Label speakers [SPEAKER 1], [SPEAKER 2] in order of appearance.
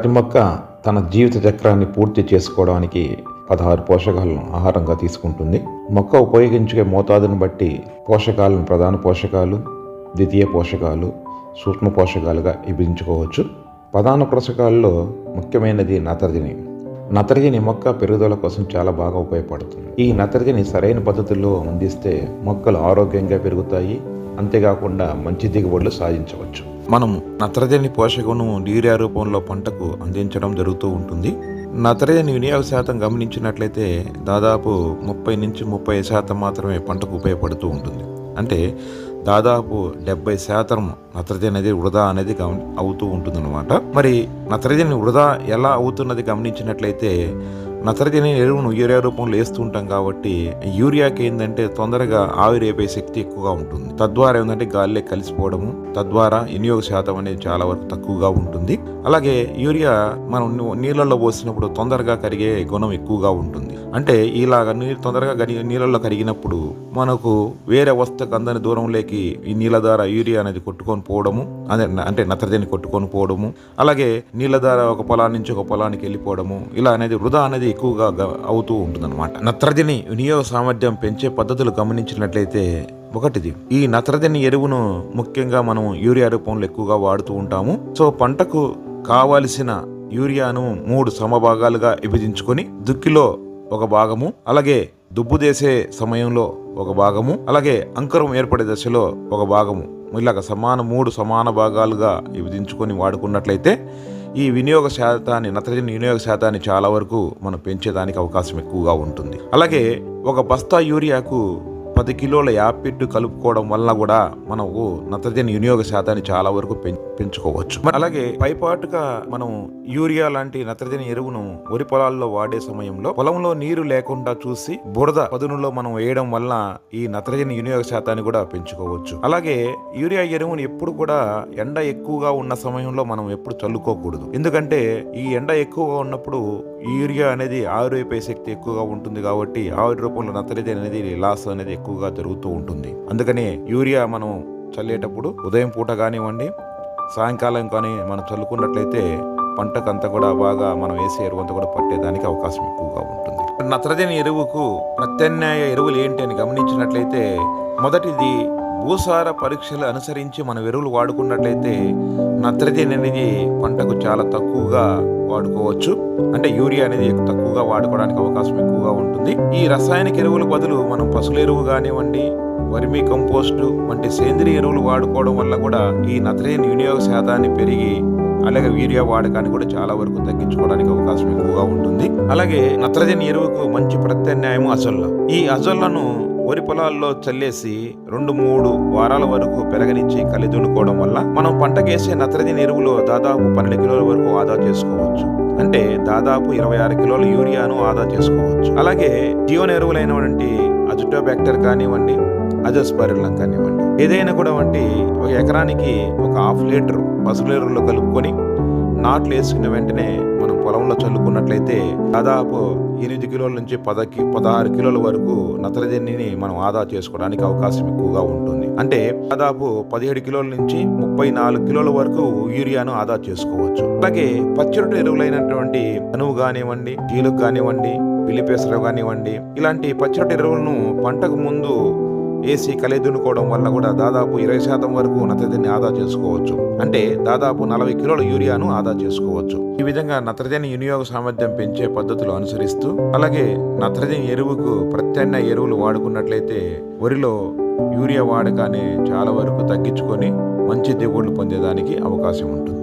[SPEAKER 1] ప్రతి మొక్క తన జీవిత చక్రాన్ని పూర్తి చేసుకోవడానికి పదహారు పోషకాలను ఆహారంగా తీసుకుంటుంది. మొక్క ఉపయోగించే మోతాదును బట్టి పోషకాలను ప్రధాన పోషకాలు ద్వితీయ పోషకాలు సూక్ష్మ పోషకాలుగా విభజించుకోవచ్చు. ప్రధాన పోషకాల్లో ముఖ్యమైనది నత్రజని. నత్రజని మొక్క పెరుగుదల కోసం చాలా బాగా ఉపయోగపడుతుంది. ఈ నత్రజని సరైన పద్ధతుల్లో అందిస్తే మొక్కలు ఆరోగ్యంగా పెరుగుతాయి. అంతేకాకుండా మంచి దిగుబడులు సాధించవచ్చు. మనం నత్రజని పోషకను యూరియా రూపంలో పంటకు అందించడం జరుగుతూ ఉంటుంది. నత్రజని వినియోగ శాతం గమనించినట్లయితే దాదాపు ముప్పై నుంచి ముప్పై శాతం మాత్రమే పంటకు ఉపయోగపడుతూ ఉంటుంది. అంటే దాదాపు డెబ్బై శాతం నత్రజని అనేది వృధా అనేది గమని అవుతూ ఉంటుందన్నమాట. మరి నత్రజని వృధా ఎలా అవుతున్నది గమనించినట్లయితే నత్రజని ఎరువును యూరియా రూపంలో వేస్తూ ఉంటాం కాబట్టి యూరియాకి ఏంటంటే తొందరగా ఆవిరేపే శక్తి ఎక్కువగా ఉంటుంది. తద్వారా ఏంటంటే గాలిలో కలిసిపోవడము తద్వారా వినియోగ శాతం అనేది చాలా వరకు తక్కువగా ఉంటుంది. అలాగే యూరియా మనం నీళ్ళల్లో పోసినప్పుడు తొందరగా కరిగే గుణం ఎక్కువగా ఉంటుంది. అంటే ఇలాగ నీరు తొందరగా కరిగి నీళ్ళల్లో కరిగినప్పుడు మనకు వేరే వస్తువుకు అందని దూరంలోకి ఈ నీళ్ళ ద్వారా యూరియా అనేది కొట్టుకొని పోవడము అదే అంటే నత్రజని కొట్టుకొని పోవడము అలాగే నీళ్ళ ద్వారా ఒక పొలాన్ని నుంచి ఒక పొలానికి వెళ్ళిపోవడము ఇలా అనేది వృధా అనేది ఎక్కువగా అవుతూ ఉంటుందన్నమాట. నత్రజని వినియోగ సామర్థ్యం పెంచే పద్ధతులు గమనించినట్లయితే ఒకటిది. ఈ నత్రజని ఎరువును ముఖ్యంగా మనం యూరియా రూపంలో ఎక్కువగా వాడుతూ ఉంటాము. సో పంటకు కావలసిన యూరియాను మూడు సమభాగాలుగా విభజించుకొని దుక్కిలో ఒక భాగము అలాగే దుబ్బు చేసే సమయంలో ఒక భాగము అలాగే అంకురం ఏర్పడే దశలో ఒక భాగము. ఇలాగ సమాన మూడు సమాన భాగాలుగా విభజించుకొని వాడుకున్నట్లయితే ఈ వినియోగ శాతాన్ని నత్రజని వినియోగ శాతాన్ని చాలా వరకు మనం పెంచేదానికి అవకాశం ఎక్కువగా ఉంటుంది. అలాగే ఒక బస్తా యూరియాకు పది కిలోల యాపిడ్ కలుపుకోవడం వల్ల కూడా మనకు నత్రజని వినియోగ శాతాన్ని చాలా వరకు పెంచుకోవచ్చు. అలాగే పైపాటుగా మనం యూరియా లాంటి నత్రజని ఎరువును వరి పొలాల్లో వాడే సమయంలో పొలంలో నీరు లేకుండా చూసి బురద పదునులో మనం వేయడం వల్ల ఈ నత్రజని వినియోగ శాతాన్ని కూడా పెంచుకోవచ్చు. అలాగే యూరియా ఎరువును ఎప్పుడు కూడా ఎండ ఎక్కువగా ఉన్న సమయంలో మనం ఎప్పుడు చల్లుకోకూడదు. ఎందుకంటే ఈ ఎండ ఎక్కువగా ఉన్నప్పుడు యూరియా అనేది ఆవిరైపోయే శక్తి ఎక్కువగా ఉంటుంది కాబట్టి ఆవిరి రూపంలో నత్రజని అనేది లాస్ అనేది ఎక్కువగా జరుగుతూ ఉంటుంది. అందుకని యూరియా మనం చల్లేటప్పుడు ఉదయం పూట కానివ్వండి సాయంకాలం కానీ మనం చల్లుకున్నట్లయితే పంటకంతా కూడా బాగా మనం వేసే ఎరువు అంతా కూడా పట్టేదానికి అవకాశం ఎక్కువగా ఉంటుంది. నత్రజని ఎరువుకు ప్రత్యామ్నాయ ఎరువులు ఏంటి అని గమనించినట్లయితే మొదటిది భూసార పరీక్షలు అనుసరించి మనం ఎరువులు వాడుకున్నట్లయితే నత్రజని అనేది పంటకు చాలా తక్కువగా వాడుకోవచ్చు. అంటే యూరియా అనేది తక్కువగా వాడుకోవడానికి అవకాశం ఎక్కువగా ఉంటుంది. ఈ రసాయనిక ఎరువుల బదులు మనం పశువుల ఎరువు కానివ్వండి వర్మీ కంపోస్టు వంటి సేంద్రియ ఎరువులు వాడుకోవడం వల్ల కూడా ఈ నత్రజని వినియోగ శాతాన్ని పెరిగి అలాగే యూరియా వాడకాన్ని కూడా చాలా వరకు తగ్గించుకోవడానికి అవకాశం ఎక్కువగా ఉంటుంది. అలాగే నత్రజని ఎరువుకు మంచి ప్రత్యామ్నాయం అజొల్ల. ఈ అజొల్లను వరి పొలాల్లో చల్లేసి రెండు మూడు వారాల వరకు పెరగనిచ్చి కలి దున్నుకోవడం వల్ల మనం పంటకేసే నత్రజని ఎరువులో దాదాపు పన్నెండు కిలోల వరకు ఆదా చేసుకోవచ్చు. అంటే దాదాపు ఇరవై ఆరు కిలోల యూరియాను ఆదా చేసుకోవచ్చు. అలాగే జీవన ఎరువులైనటువంటి అజిటోబ్యాక్టర్ కానివ్వండి అజస్పరిలం కానివ్వండి ఏదైనా కూడా వంటి ఒక ఎకరానికి ఒక హాఫ్ లీటర్ పసుపు లీటర్లో కలుపుకొని నాట్లు వేసుకున్న వెంటనే మనం పొలంలో చల్లుకున్నట్లయితే దాదాపు ఎనిమిది కిలోల నుంచి పదకి పదహారు కిలోల వరకు నత్రజనిని మనం ఆదా చేసుకోవడానికి అవకాశం ఎక్కువగా ఉంటుంది. అంటే దాదాపు పదిహేడు కిలోల నుంచి ముప్పై నాలుగు కిలోల వరకు యూరియాను ఆదా చేసుకోవచ్చు. అలాగే పచ్చిరొట్టు ఎరువులైనటువంటి అనువు కానివ్వండి జీలుకు కానివ్వండి పిల్లిపేసర కానివ్వండి ఇలాంటి పచ్చిరొట్టు ఎరువులను పంటకు ముందు ఏసీ కలెదునుకోవడం దున్నుకోవడం వల్ల కూడా దాదాపు ఇరవై శాతం వరకు నత్రజని ఆదా చేసుకోవచ్చు. అంటే దాదాపు నలభై కిలోల యూరియాను ఆదా చేసుకోవచ్చు. ఈ విధంగా నత్రజని వినియోగ సామర్థ్యం పెంచే పద్ధతులు అనుసరిస్తూ అలాగే నత్రజని ఎరువుకు ప్రత్యామ్నాయ ఎరువులు వాడుకున్నట్లయితే వరిలో యూరియా వాడకాన్ని చాలా వరకు తగ్గించుకొని మంచి దిగుబడులు పొందేదానికి అవకాశం ఉంటుంది.